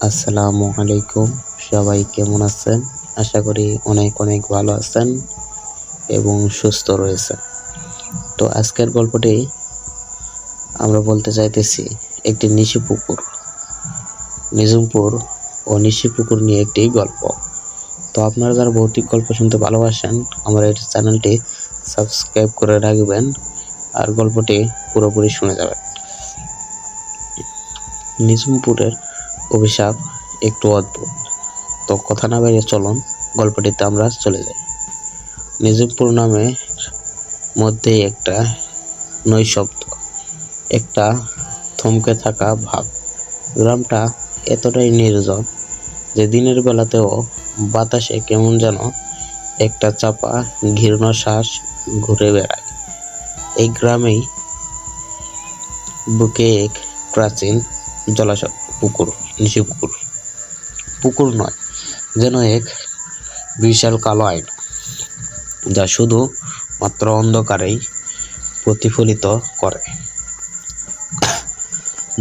আসসালামু আলাইকুম। সবাই কেমন আছেন? আশা করি অনেক অনেক ভালো আছেন এবং সুস্থ রয়েছেন। তো আজকের গল্পটি আমরা বলতে চাইতেছি একটি নিশি পুকুর। নিজুমপুর ও নিশি পুকুর নিয়ে একটি গল্প। তো আপনারা যারা ভৌতিক গল্প শুনতে ভালোবাসেন, আমার এই চ্যানেলটি সাবস্ক্রাইব করে রাখবেন আর গল্পটি পুরোপুরি শুনে যাবেন। নিজুমপুরের অভিশাপ, একটু অদ্ভুত। তো কথা না বেরিয়ে চলুন, গল্পটিতে আমরা চলে যাই। নিজুমপুর নামে মধ্যেই একটা নৈশব্দ, একটা থমকে থাকা ভাব। গ্রামটা এতটাই নির্জন যে দিনের বেলাতেও বাতাসে কেমন যেন একটা চাপা ঘৃণ শ্বাস ঘুরে বেড়ায়। এই গ্রামেই বুকে এক প্রাচীন জলাশয়, পুকুর। নিশি পুকুর পুকুর নয়, যেন এক বিশাল কালো আয়না, যা শুধু মাত্র অন্ধকারেই প্রতিফলিত করে।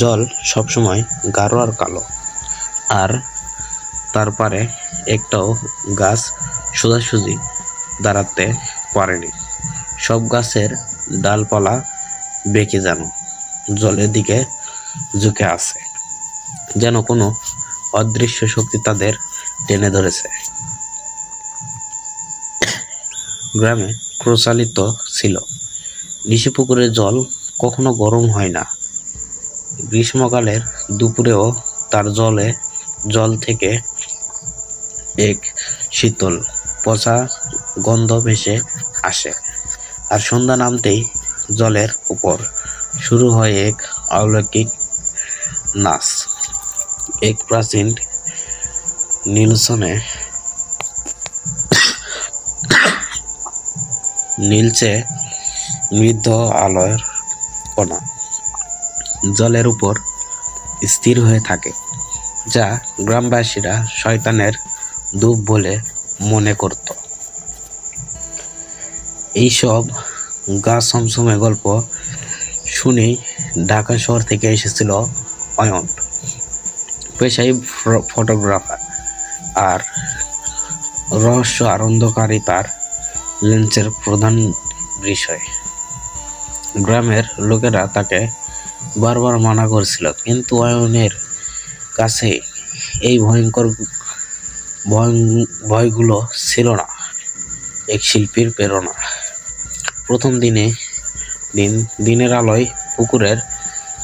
জল সবসময় গাঢ় আর কালো, আর তার পারে একটাও গাছ সোজাসুজি দাঁড়াতে পারেনি। সব গাছের ডালপালা বেঁকে যেন জলের দিকে ঝুঁকে আছে। যেন কোনো অদৃশ্য শক্তি তাদের টেনে ধরেছে। গ্রামে প্রচালিত ছিল। নিশি পুকুরের জল কখনো গরম হয় না। গ্রীষ্মকালের দুপুরেও তার জলে জল থেকে এক শীতল, পচা গন্ধ ভেসে আসে আর সন্ধ্যা নামতেই জলের উপর শুরু হয় এক অলৌকিক নাচ। এক প্রাচীন নীলসনে নীলচে মৃদ্ধ আলোর কণা জলের উপর স্থির হয়ে থাকে, যা গ্রামবাসীরা শয়তানের ধূপ বলে মনে করত। এইসব গা সমসমে গল্প শুনেই ঢাকা শহর থেকে এসেছিল অয়ন। পেশাই ফটোগ্রাফার আর রহস্য আর অন্ধকারই তার লেন্সের প্রধান বিষয়। গ্রামের লোকেরা তাকে বারবার মানা করছিল, কিন্তু অয়নের কাছে এই ভয়ঙ্কর ভয়, ভয়গুলো ছিল না, এক শিল্পীর প্রেরণা। প্রথম দিনে দিন, দিনের আলোয় পুকুরের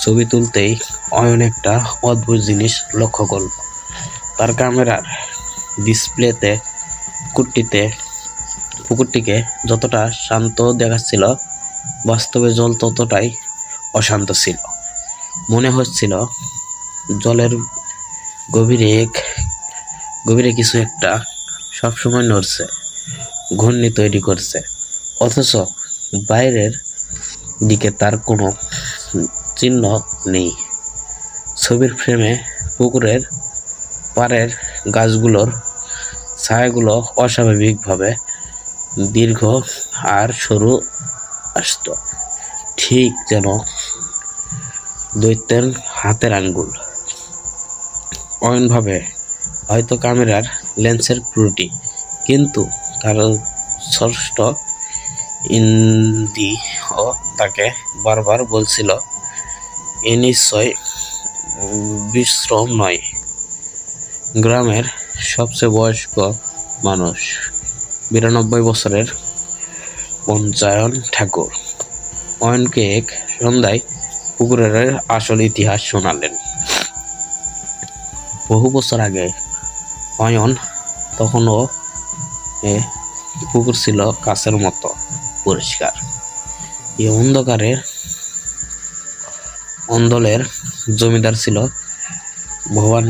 ছবি তুলতেই অয়ন একটা অদ্ভুত জিনিস লক্ষ্য করল। তার ক্যামেরার ডিসপ্লেতে, কুটটিতে, পুকুরটিকে যতটা শান্ত দেখাচ্ছিল, বাস্তবে জল ততটাই অশান্ত ছিল। মনে হচ্ছিল জলের গভীরে গভীরে কিছু একটা সবসময় নড়ছে, ঘূর্ণি তৈরি করছে। অথচ বাইরের দিকে তার কোনো চিহ্ন নেই। ছবির ফ্রেমে পুকুরের পাড়ের গাছগুলোর ছায়াগুলো অস্বাভাবিকভাবে দীর্ঘ আর সরু আসত। ঠিক যেন দৈত্যের হাতের আঙ্গুল। অয়নভাবে হয়তো ক্যামেরার লেন্সের ত্রুটি, কিন্তু তার ষষ্ঠ ইন্দি ও তাকে বারবার বলছিল এ নিশ্চয় বিশ্রাম নয়। গ্রামের সবচেয়ে বয়স্ক মানুষ, বিরানব্বই বছরের পঞ্চায়ন ঠাকুর। অয়নকে এক সন্ধ্যায় পুকুরের আসল ইতিহাস শোনালেন। বহু বছর আগে অয়ন তখনও এ পুকুর ছিল কাছের মতো, পরিষ্কার। এই অন্ধকারের অন্দলের জমিদার ছিল ভবান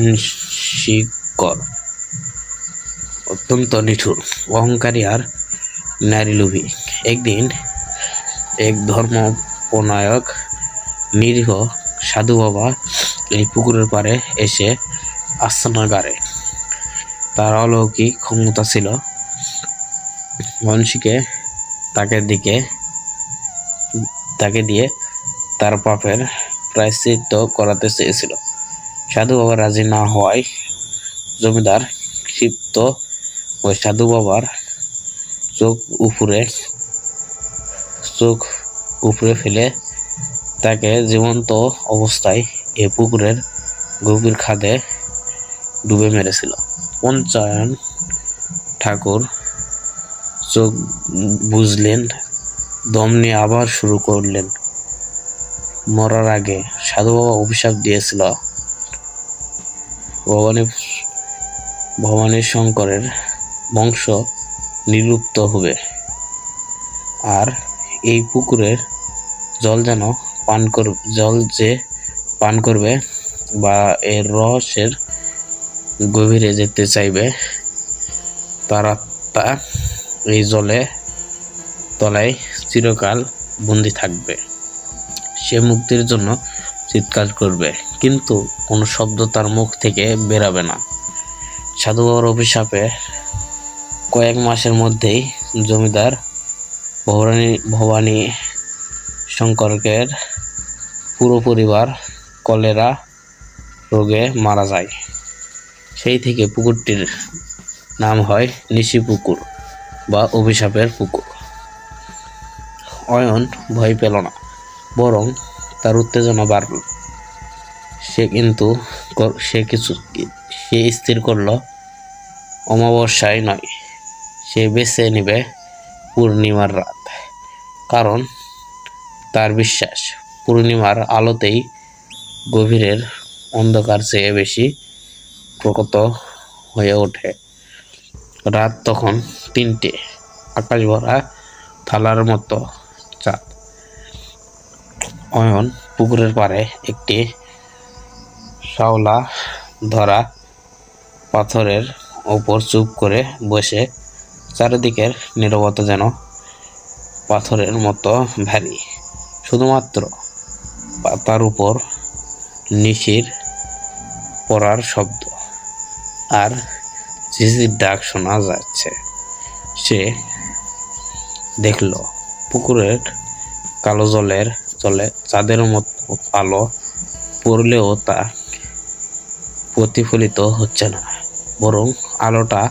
শিকর। অত্যন্ত নিঠুর, অহংকারী আর নারী নারীলোভী একদিন এক ধর্মপনায়ক নিরীহ সাধু বাবা এই পুকুরের পাড়ে এসে আস্তানাগারে তার অলৌকিক ক্ষমতা ছিল। মনীষীকে তাকে দিকে তাকে দিয়ে তার পাপের প্রায়শ্চিত্ত করাতে চেয়েছিল। সাধু বাবা রাজি না হওয়ায় জমিদার ক্ষিপ্ত ওই সাধু বাবার চোখ উপরে চোখ উপরে ফেলে তাকে জীবন্ত অবস্থায় এ পুকুরের গভীর খাদে ডুবে মেরেছিল। পঞ্চায়ন ঠাকুর চোখ বুঝলেন দম নিয়ে আবার শুরু করলেন। মরার আগে সাধু বাবা অভিশাপ দিয়েছিল ভবানী ভবানী শঙ্করের বংশ নিরুপ্ত হবে। আর এই পুকুরের জল যেন পান কর, জল যে পান করবে বা এর রহস্যের গভীরে যেতে চাইবে, তারা তা এই জলে তলায় চিরকাল বন্দি থাকবে। সে মুক্তির জন্য চিৎকার করবে, কিন্তু কোনো শব্দ তার মুখ থেকে বেরাবে না। সাধু বাবার অভিশাপে কয়েক মাসের মধ্যেই জমিদার ভবানী ভবানী শঙ্করকের পুরো পরিবার কলেরা রোগে মারা যায়। সেই থেকে পুকুরটির নাম হয় নিশি পুকুর বা অভিশাপের পুকুর। অয়ন ভয় পেল না। বরং তার উত্তেজনা বাড়ল। সে কিন্তু সে কিছু সে স্থির করল, অমাবস্যায় নয়, সে বেছে নেবে পূর্ণিমার রাত। কারণ তার বিশ্বাস, পূর্ণিমার আলোতেই গভীরের অন্ধকার চেয়ে বেশি প্রকট হয়ে ওঠে। রাত তখন তিনটে, আকাশ ভরা থালার মতো চাঁদ। অয়ন পুকুরের পাড়ে একটি শাওলা ধরা পাথরের ওপর চুপ করে বসে, চারিদিকের নীরবতা যেন পাথরের মতো ভারী। শুধুমাত্র পাতার উপর নিশির পড়ার শব্দ। আর ঝিঝির ডাক শোনা যাচ্ছে। সে দেখল পুকুরের কালো জলের জলে চাঁদের মতো আলো পড়লেও তা প্রতিফলিত হচ্ছে না, বরং আলোটা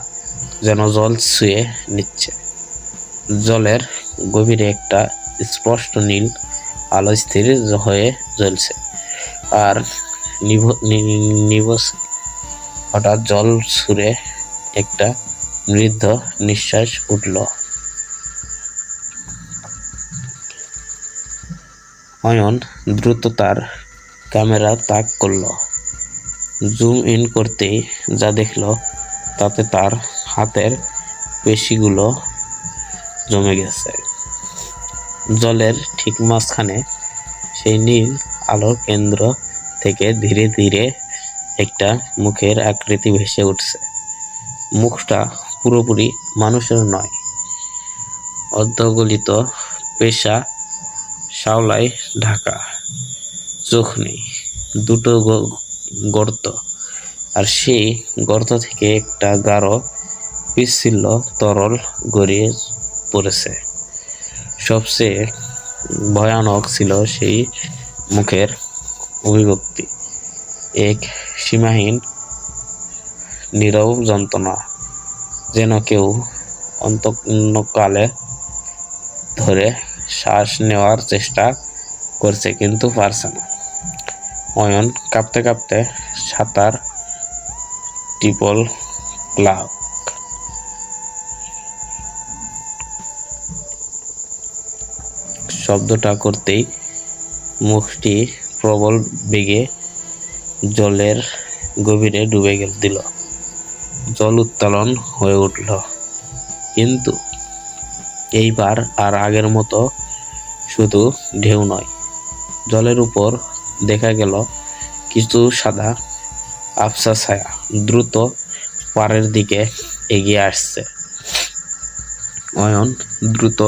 যেন জল ছুঁয়ে নিচ্ছে। জলের গভীরে একটা স্পষ্ট নীল আলো স্থির হয়ে জ্বলছে, আর নিভ- নি- নিভস হঠাৎ জল ছুঁড়ে একটা মৃদ্ধ নিঃশ্বাস উঠল। অয়ন দ্রুত তার ক্যামেরা তাক করল। জুম ইন করতেই যা দেখল, তাতে তার হাতের পেশিগুলো জমে গেছে। জলের ঠিক মাঝখানে সেই নীল আলোর কেন্দ্র থেকে ধীরে ধীরে একটা মুখের আকৃতি ভেসে উঠছে। মুখটা পুরোপুরি মানুষের নয়, অর্ধগলিত পেশা শাওলায় ঢাকা। চোখ নেই, দুটো গর্ত। আর সেই গর্ত থেকে একটা গাঢ়, পিচ্ছিল তরল গড়িয়ে পড়েছে। সবচেয়ে ভয়ানক ছিল সেই মুখের অভিব্যক্তি। এক সীমাহীন, নীরব যন্ত্রণা, যেন কেউ অন্তকালে ধরে শ্বাস নেওয়ার চেষ্টা করছে, কিন্তু পারছে না। অয়ন কাঁপতে কাঁপতে সাঁতার ট্রিপল ক্লাব। শব্দটা করতেই মুখটি প্রবল বেগে জলের গভীরে ডুবে গেল, দিল। জল উত্তোলন হয়ে উঠল। কিন্তু এইবার আর আগের মতো শুধু ঢেউ নয়, জলের উপর দেখা গেল কিছু সাদা আফসা ছায়া দ্রুত পাড়ের দিকে এগিয়ে আসছে। অয়ন দ্রুত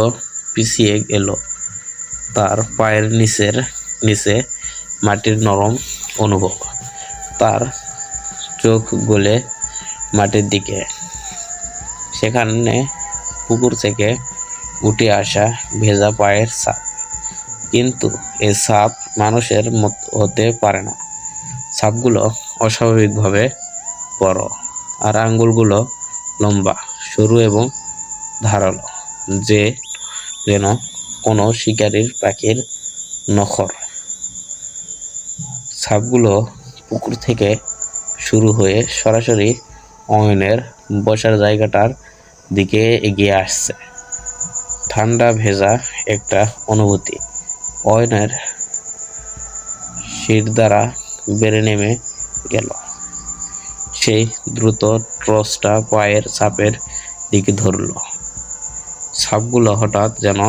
পিছিয়ে গেল। তার পায়ের নিচের নিচে মাটির নরম অনুভব। তার চোখ গলে মাটির দিকে। সেখানে পুকুর থেকে উঠে আসা ভেজা পায়ের ছাপ। কিন্তু এ সাপ মানুষের মত হতে পারে না। সাপগুলো অস্বাভাবিকভাবে বড় আর আঙ্গুলগুলো লম্বা, সরু এবং ধারালো, যে যেন কোনো শিকারীর পাখির নখর। সাপগুলো পুকুর থেকে শুরু হয়ে সরাসরি অয়নের বসার জায়গাটার দিকে এগিয়ে আসছে। ঠান্ডা, ভেজা একটা অনুভূতি। অয়নের শির দ্বারা বেড়ে নেমে গেল। সেই দ্রুত ট্রসটা পায়ের সাপের দিকে ধরল। সাপগুলো হঠাৎ যেন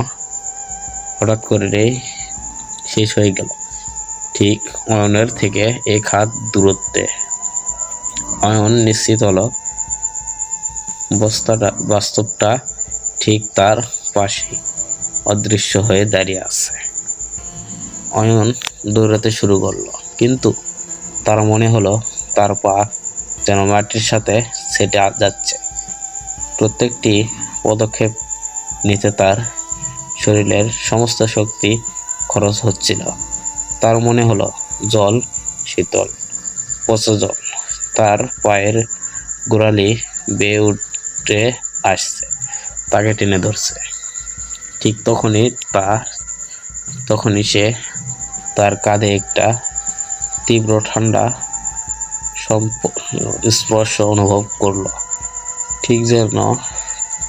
হঠাৎ করে শেষ হয়ে গেল। ঠিক অয়নের থেকে এক হাত দূরত্বে। অয়ন নিশ্চিত হলো, বস্তাটা, বাস্তবটা ঠিক তার পাশে অদৃশ্য হয়ে দাঁড়িয়ে আছে। অয়ন দৌড়াতে শুরু করল। কিন্তু তার মনে হলো তার পা যেন মাটির সাথে সেটে যাচ্ছে। প্রত্যেকটি পদক্ষেপ নিতে তার শরীরের সমস্ত শক্তি খরচ হচ্ছিল। তার মনে হলো জল শীতল, পচা জল। তার পায়ের গোড়ালি বেয়ে উঠে আসছে, তাকে টেনে ধরছে। ঠিক তখনই তা তখনই সে তার কাঁধে একটা তীব্র ঠান্ডা স্পর্শ অনুভব করল। ঠিক যেন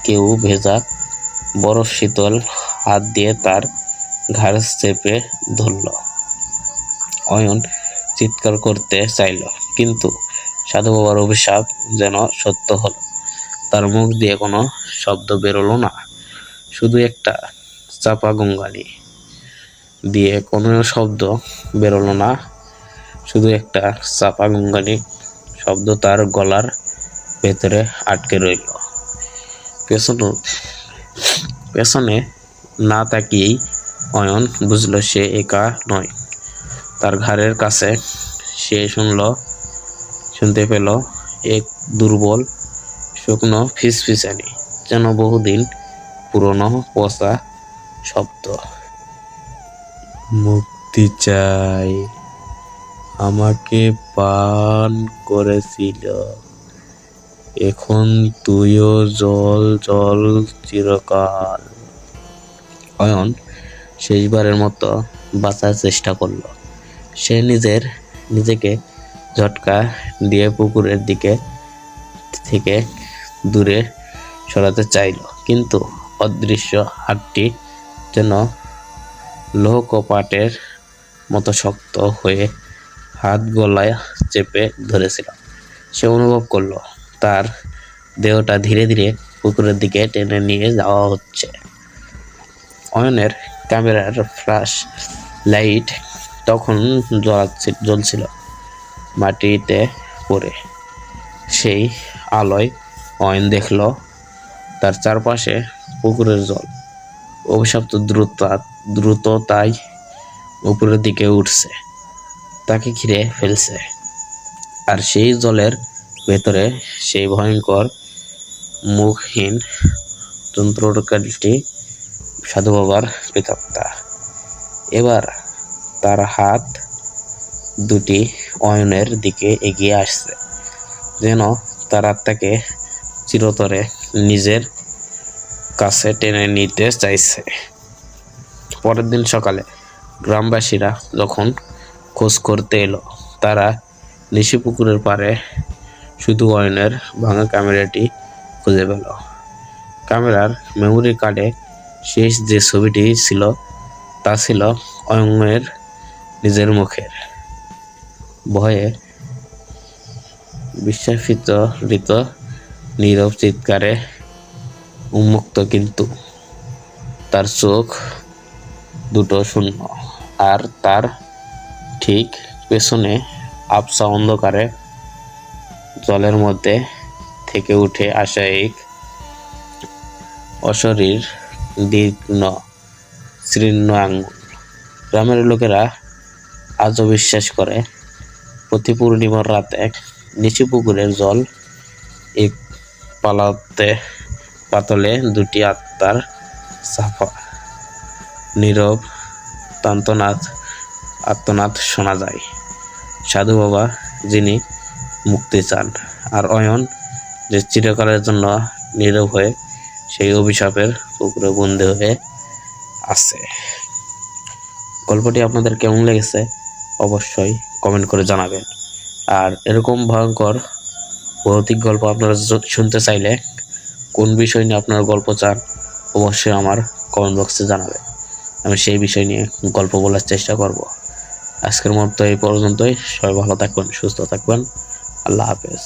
কেউ ভেজা বরফ শীতল হাত দিয়ে তার ঘাড় চেপে ধরল। অয়ন চিৎকার করতে চাইল, কিন্তু সাধু বাবার অভিশাপ যেন সত্য হল। তার মুখ দিয়ে কোনো শব্দ বেরোলো না, শুধু একটা চাপা গঙ্গানি। দিয়ে কোনো শব্দ বেরোলো না। শুধু একটা চাপা গঙ্গানি শব্দ তার গলার ভেতরে আটকে রইল। পেছনে পেছনে না তাকিয়েই অয়ন বুঝলো সে একা নয়। তার ঘাড়ের কাছে সে শুনল, শুনতে পেল এক দুর্বল, শুকনো ফিসফিসানি, যেন বহুদিন পুরনো পচা শব্দ। মুক্তি চাই। আমাকে পান করেছিল। এখন তুইও জল জল চিরকাল। অয়ন শেষবারের মতো বাঁচার চেষ্টা করল। সে নিজের, নিজেকে ঝটকা দিয়ে পুকুরের দিকে থেকে দূরে সরাতে চাইল। কিন্তু অদৃশ্য হাতটি যেন লোহ কপাটের মতো শক্ত হয়ে হাত গলায় চেপে ধরেছিল সে অনুভব করল, তার দেহটা ধীরে ধীরে পুকুরের দিকে টেনে নিয়ে যাওয়া হচ্ছে। অয়নের ক্যামেরার ফ্ল্যাশ লাইট তখন জ্বলাচ্ছে জ্বলছিল মাটিতে পড়ে। সেই আলোয় অয়ন দেখল, তার চারপাশে পুকুরের জল। অভিশপ্ত দ্রুত দ্রুততাই উপরের দিকে উঠছে। তাকে ঘিরে ফেলছে। আর সেই জলের ভেতরে সেই ভয়ঙ্কর মুখহীন যন্ত্রকারীটি সাধু বাবার প্রেতাত্মা এবার তার হাত দুটি অয়নের দিকে এগিয়ে আসছে, যেন তার আত্মাকে চিরতরে নিজের কাছে টেনে নিতে চাইছে। পরের দিন সকালে গ্রামবাসীরা যখন খোঁজ করতে এলো, তারা নিশি পুকুরের পাড়ে শুধু অয়নের ভাঙা ক্যামেরাটি খুঁজে পেল। ক্যামেরার মেমোরি কার্ডে শেষ যে ছবিটি ছিল, তা ছিল অয়নের নিজের মুখের। ভয়ে বিশ্বাসিত নীরব চিৎকারে উন্মুক্ত, কিন্তু তার চোখ দুটো শূন্য। আর তার ঠিক পেছনে আবসা অন্ধকারে জলের মধ্যে থেকে উঠে আসা এক অশরীর, দীর্ঘ, শীর্ণ আঙ্গুল। গ্রামের লোকেরা আজও বিশ্বাস করে, প্রতি পূর্ণিমার রাতে নিচু পুকুরের জল এক পালাতে পাতলে দুটি আত্মার সাফা। নীরব তান্তনাথ আত্মনাথ শোনা যায়। সাধু বাবা যিনি মুক্তি চান, আর অয়ন যে চিরকালের জন্য নীরব হয়ে সেই অভিশাপের পুকুরে বন্দী হয়ে আছে। গল্পটি আপনাদের কেমন লেগেছে অবশ্যই কমেন্ট করে জানাবেন। আর এরকম ভয়ঙ্কর ভৌতিক গল্প আপনারা শুনতে চাইলে কোন বিষয় নিয়ে আপনার গল্প চান, অবশ্যই আমার কমেন্ট বক্সে জানাবেন। আমি সেই বিষয় নিয়ে গল্প বলার চেষ্টা করব। আজকের মতো এই পর্যন্তই। সবাই ভালো থাকবেন, সুস্থ থাকবেন। আল্লাহ হাফেজ।